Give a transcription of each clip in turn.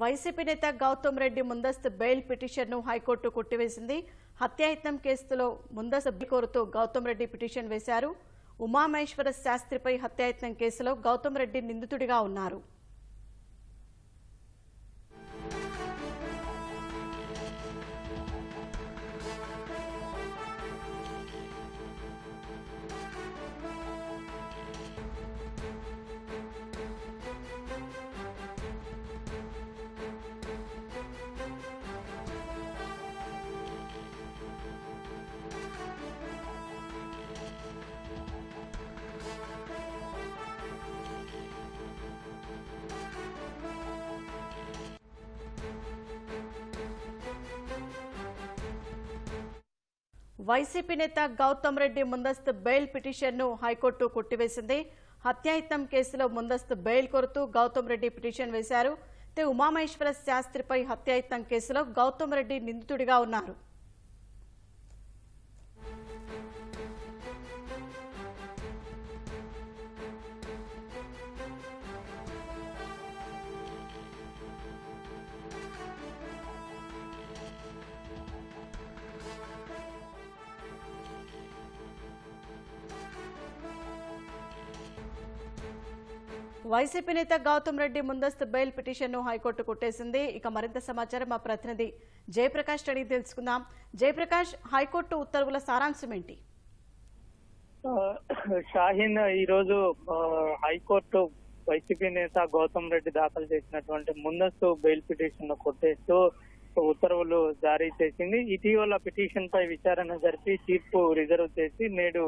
YCP నేత గౌతమ్ రెడ్డి ముందస్తు bail పిటిషన్ను హైకోర్టు కొట్టివేసింది. హత్యాయత్నం కేసులో ముందస్తు కోరుతూ గౌతమ్ రెడ్డి పిటిషన్ వేశారు. ఉమామహేశ్వర శాస్త్రిపై హత్యాయత్నం కేసులో గౌతమ్ రెడ్డి నిందితుడిగా ఉన్నారు. వైసీపీ నేత గౌతమ్ రెడ్డి ముందస్తు బెయిల్ పిటిషన్ను హైకోర్టు కొట్టివేసింది. హత్యాయత్నం కేసులో ముందస్తు బెయిల్ కోరుతూ గౌతమ్ రెడ్డి పిటిషన్ వేశారు. అయితే ఉమామహేశ్వర శాస్త్రిపై హత్యాయత్నం కేసులో గౌతమ్ రెడ్డి నిందితుడిగా ఉన్నారు. వైసీపీ నేత గౌతమ్ రెడ్డి ముందస్తు బెయిల్ పిటిషన్ను హైకోర్టు కొట్టేసింది. ఇక మరింత సమాచారం మా ప్రతినిధి జయప్రకాష్ అడిగి తెలుసుకుందాం. జయప్రకాష్ హైకోర్టు ఉత్తర్వుల సారాంశం ఏంటి? షాహీన్ ఈ రోజు హైకోర్టు వైసీపీ నేత గౌతమ్ రెడ్డి దాఖలు చేసినటువంటి ముందస్తు బెయిల్ పిటిషన్ను కొట్టేస్తూ ఉత్తర్వులు జారీ చేసింది. ఇటీవల పిటిషన్ పై విచారణ జరిపి తీర్పు రిజర్వ్ చేసి నేడు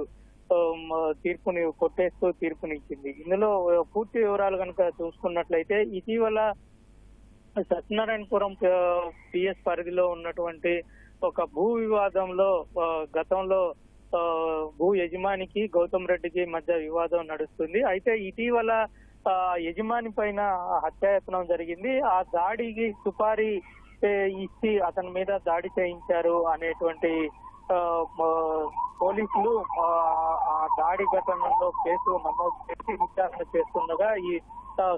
తీర్పుని కొట్టేస్తూ తీర్పునిచ్చింది. ఇందులో పూర్తి వివరాలు కనుక చూసుకున్నట్లయితే ఇటీవల సత్యనారాయణపురం పిఎస్ పరిధిలో ఉన్నటువంటి ఒక భూ వివాదంలో గతంలో భూ యజమానికి గౌతమ్ రెడ్డికి మధ్య వివాదం నడుస్తుంది. అయితే ఇటీవల యజమాని పైన హత్యాయత్నం జరిగింది. ఆ దాడికి సుపారీ ఇచ్చి అతని మీద దాడి చేయించారు అనేటువంటి పోలీసులు ఆ, దాడి ఘటనలో కేసు నమోదు చేసి విచారణ చేస్తుండగా ఈ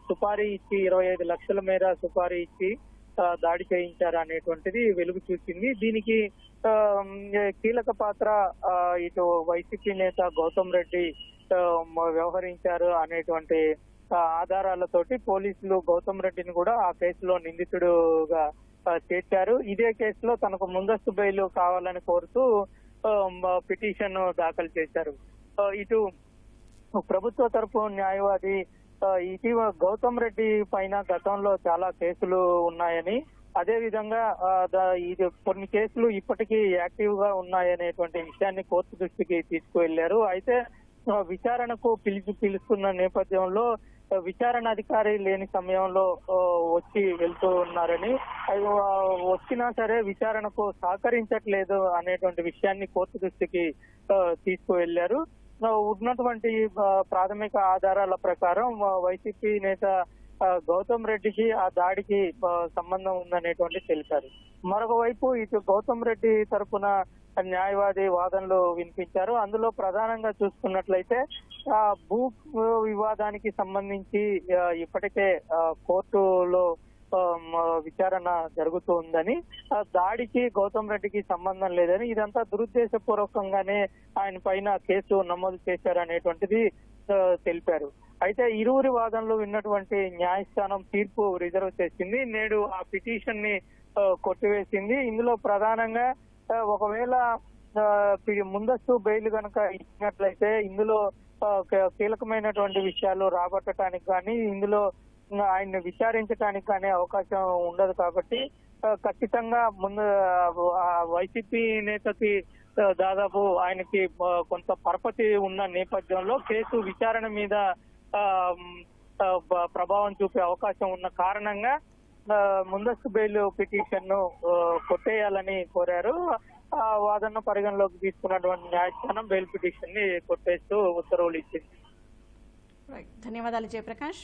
సుపారీ ఇచ్చి ఇరవై ఐదు లక్షల మేర సుపారీ ఇచ్చి దాడి చేయించారు అనేటువంటిది వెలుగు చూసింది. దీనికి కీలక పాత్ర ఇటు వైసీపీ నేత గౌతమ్ రెడ్డి వ్యవహరించారు అనేటువంటి ఆధారాలతోటి పోలీసులు గౌతమ్ రెడ్డిని కూడా ఆ కేసులో నిందితుడుగా చేర్చారు. ఇదే కేసులో తనకు ముందస్తు బెయిల్ కావాలని కోరుతూ పిటిషన్ దాఖలు చేశారు. ఇటు ప్రభుత్వ తరపు న్యాయవాది ఇటీవల గౌతమ్ రెడ్డి పైన గతంలో చాలా కేసులు ఉన్నాయని అదే విధంగా ఇది కొన్ని కేసులు ఇప్పటికీ యాక్టివ్గా ఉన్నాయనేటువంటి విషయాన్ని కోర్టు దృష్టికి తీసుకువెళ్ళారు అయితే విచారణకు పిలిచి పిలుస్తున్న నేపథ్యంలో విచారణ అధికారి లేని సమయంలో వచ్చి వెళ్తూ ఉన్నారని అది, వచ్చినా సరే విచారణకు సహకరించట్లేదు అనేటువంటి విషయాన్ని కోర్టు దృష్టికి తీసుకువెళ్ళారు ఉన్నటువంటి ప్రాథమిక ఆధారాల ప్రకారం వైసీపీ నేత గౌతమ్ రెడ్డికి ఆ దాడికి సంబంధం ఉందనేటువంటి తెలిపారు. మరొక వైపు ఇటు గౌతమ్ రెడ్డి తరఫున న్యాయవాది వాదనలు వినిపించారు. అందులో ప్రధానంగా చూసుకున్నట్లయితే ఆ భూ వివాదానికి సంబంధించి ఇప్పటికే కోర్టులో విచారణ జరుగుతూ ఉందని దాడికి గౌతమ్ రెడ్డికి సంబంధం లేదని ఇదంతా దురుద్దేశపూర్వకంగానే ఆయన పైన కేసు నమోదు చేశారనేటువంటిది తెలిపారు. అయితే ఇరువురి వాదనలు విన్నటువంటి న్యాయస్థానం తీర్పు రిజర్వ్ చేసింది. నేడు ఆ పిటిషన్ని కొట్టివేసింది. ఇందులో ప్రధానంగా ఒకవేళ ముందస్తు బెయిల్ కనుక ఇచ్చినట్లయితే ఇందులో కీలకమైనటువంటి విషయాలు రాబట్టడానికి కానీ ఇందులో ఆయన్ని విచారించడానికి కానీ అవకాశం ఉండదు కాబట్టి ఖచ్చితంగా ముందు వైసీపీ నేతకి దాదాపు ఆయనకి కొంత పరపతి ఉన్న నేపథ్యంలో కేసు విచారణ మీద ప్రభావం చూపే అవకాశం ఉన్న కారణంగా ముందస్తు బెయిల్ పిటిషన్ను కొట్టేయాలని కోరారు. ఆ వాదన పరిగణలోకి తీసుకున్నటువంటి న్యాయస్థానం బెయిల్ పిటిషన్ని కొట్టేస్తూ ఉత్తర్వులు ఇచ్చింది. ధన్యవాదాలు జయప్రకాష్.